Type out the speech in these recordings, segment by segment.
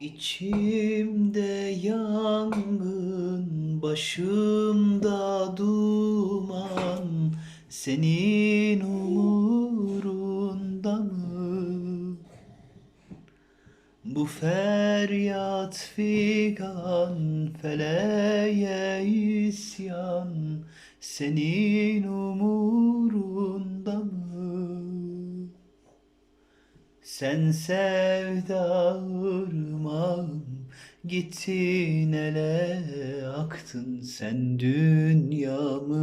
İçimde yangın, başımda duman, senin umurunda mı? Bu feryat figan, feleğe isyan, senin umurunda Sen sevda ırmağım Gittin ele aktın. Sen dünyamı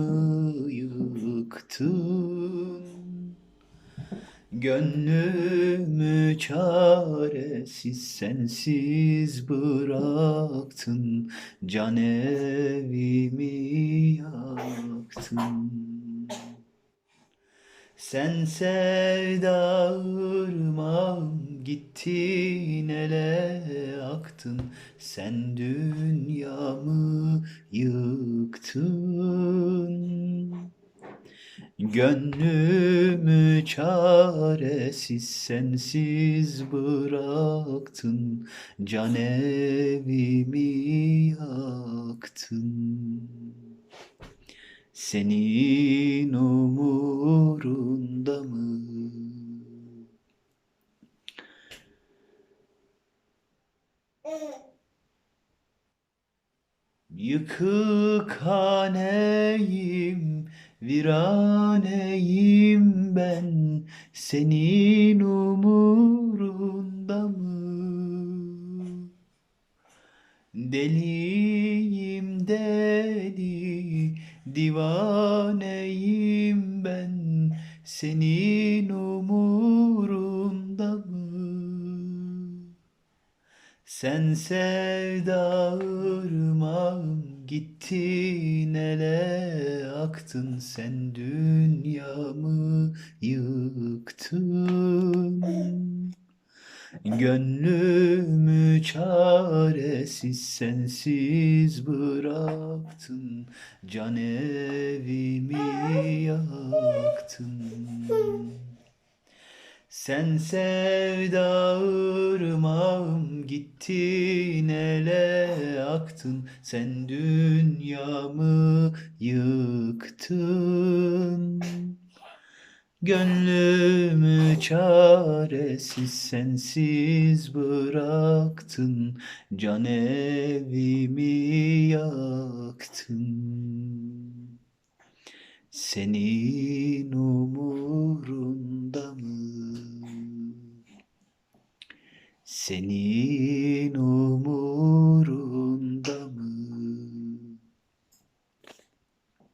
yıktın. Gönlümü çaresiz sensiz bıraktın. Can evimi yaktın sen sevda ırmağım gittin ele aktın. Sen dünyamı yıktın. Gönlümü çaresiz sensiz bıraktın. Can evimi yaktın. Senin umurunda mı? Yıkık haneyim, viraneyim ben, senin umurunda mı? Deliyim deli, divaneyim ben, senin Sen sevda ırmağım gittin ele aktın? Sen dünyamı yıktın. Gönlümü çaresiz sensiz bıraktın. Can evimi yaktın sen sevda ırmağım gittin ele aktın. Sen dünyamı yıktın. Gönlümü çaresiz sensiz bıraktın. Can evimi yaktın. Senin umurunda umurunda